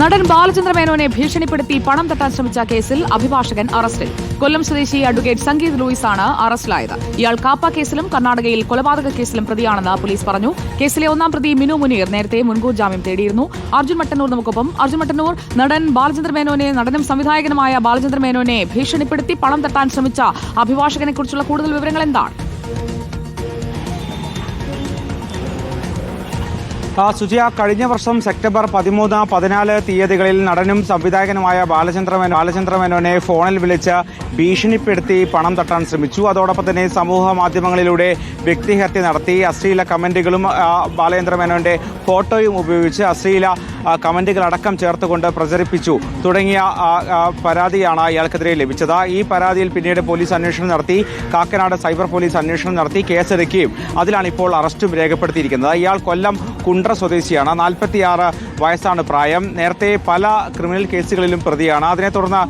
നടൻ ബാലചന്ദ്ര മേനോനെ ഭീഷണിപ്പെടുത്തി പണം തട്ടാൻ ശ്രമിച്ച കേസിൽ അഭിഭാഷകൻ അറസ്റ്റിൽ. കൊല്ലം സ്വദേശി അഡ്വക്കേറ്റ് സംഗീത് ലൂയിസ് ആണ് അറസ്റ്റിലായത്. ഇയാൾ കാപ്പ കേസിലും കർണാടകയിൽ കൊലപാതക കേസിലും പ്രതിയാണെന്ന് പോലീസ് പറഞ്ഞു. കേസിലെ ഒന്നാം പ്രതി മിനു മുനീർ നേരത്തെ മുൻകൂർ ജാമ്യം തേടിയിരുന്നു. അർജുൻ മട്ടന്നൂർ നമുക്കൊപ്പം അർജുൻ മട്ടന്നൂർ നടൻ ബാലചന്ദ്ര മേനോനെ നടനും സംവിധായകനുമായ ബാലചന്ദ്ര മേനോനെ ഭീഷണിപ്പെടുത്തി പണം തട്ടാൻ ശ്രമിച്ച അഭിഭാഷകനെക്കുറിച്ചുള്ള കൂടുതൽ വിവരങ്ങൾ എന്താണ്? സുജിയ കഴിഞ്ഞ വർഷം സെപ്റ്റംബർ പതിമൂന്ന് പതിനാല് തീയതികളിൽ നടനും സംവിധായകനുമായ ബാലചന്ദ്ര മേനോ ബാലചന്ദ്ര മേനോനെ ഫോണിൽ വിളിച്ച് ഭീഷണിപ്പെടുത്തി പണം തട്ടാൻ ശ്രമിച്ചു. അതോടൊപ്പം തന്നെ സമൂഹ മാധ്യമങ്ങളിലൂടെ വ്യക്തിഹത്യ നടത്തി. അശ്ലീല കമന്റുകളും ആ, ബാലചന്ദ്ര മേനോന്റെ ഫോട്ടോയും ഉപയോഗിച്ച് അശ്ലീല കമന്റുകളടക്കം ചേർത്തുകൊണ്ട് പ്രചരിപ്പിച്ചു. തുടങ്ങിയ പരാതിയാണ് ഇയാൾക്കെതിരെ ലഭിച്ചത്. ഈ പരാതിയിൽ പിന്നീട് പോലീസ് അന്വേഷണം നടത്തി. കാക്കനാട് സൈബർ പോലീസ് അന്വേഷണം നടത്തി കേസെടുക്കുകയും അതിലാണ് ഇപ്പോൾ അറസ്റ്റും രേഖപ്പെടുത്തിയിരിക്കുന്നത്. ഇയാൾ കൊല്ലം കുണ്ട്ര സ്വദേശിയാണ്. നാൽപ്പത്തിയാറ് വയസ്സാണ് പ്രായം. നേരത്തെ പല ക്രിമിനൽ കേസുകളിലും പ്രതിയാണ്. അതിനെ തുടർന്ന്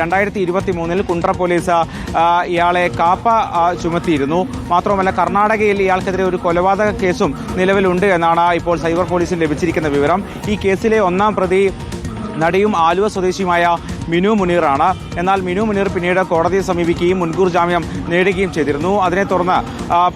രണ്ടായിരത്തി ഇരുപത്തി മൂന്നിൽ കുണ്ട്ര പോലീസ് ഇയാളെ കാപ്പ ചുമത്തിയിരുന്നു. മാത്രമല്ല കർണാടകയിൽ ഇയാൾക്കെതിരെ ഒരു കൊലപാതക കേസും നിലവിലുണ്ട് എന്നാണ് ഇപ്പോൾ സൈബർ പോലീസിന് ലഭിച്ചിരിക്കുന്ന വിവരം. ഈ കേസിലെ ഒന്നാം പ്രതി നടിയും ആലുവ സ്വദേശിയുമായ മിനു മുനീറാണ്. എന്നാൽ മിനു മുനീർ പിന്നീട് കോടതിയെ സമീപിക്കുകയും മുൻകൂർ ജാമ്യം നേടുകയും ചെയ്തിരുന്നു. അതിനെ തുടർന്ന്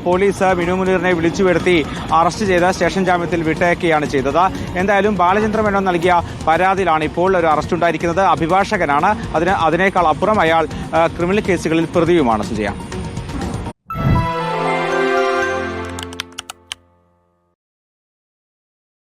പോലീസ് മിനു മുനീറിനെ വിളിച്ചു വരുത്തി അറസ്റ്റ് ചെയ്ത് സ്റ്റേഷൻ ജാമ്യത്തിൽ വിട്ടയക്കുകയാണ് ചെയ്തത്. എന്തായാലും ബാലചന്ദ്ര മേനോൻ നൽകിയ പരാതിയിലാണ് ഇപ്പോൾ ഒരു അറസ്റ്റ് ഉണ്ടായിരിക്കുന്നത്. അഭിഭാഷകനാണ്. അതിന് അതിനേക്കാൾ അപ്പുറം അയാൾ ക്രിമിനൽ കേസുകളിൽ പ്രതിയുമാണ്. സുജയ.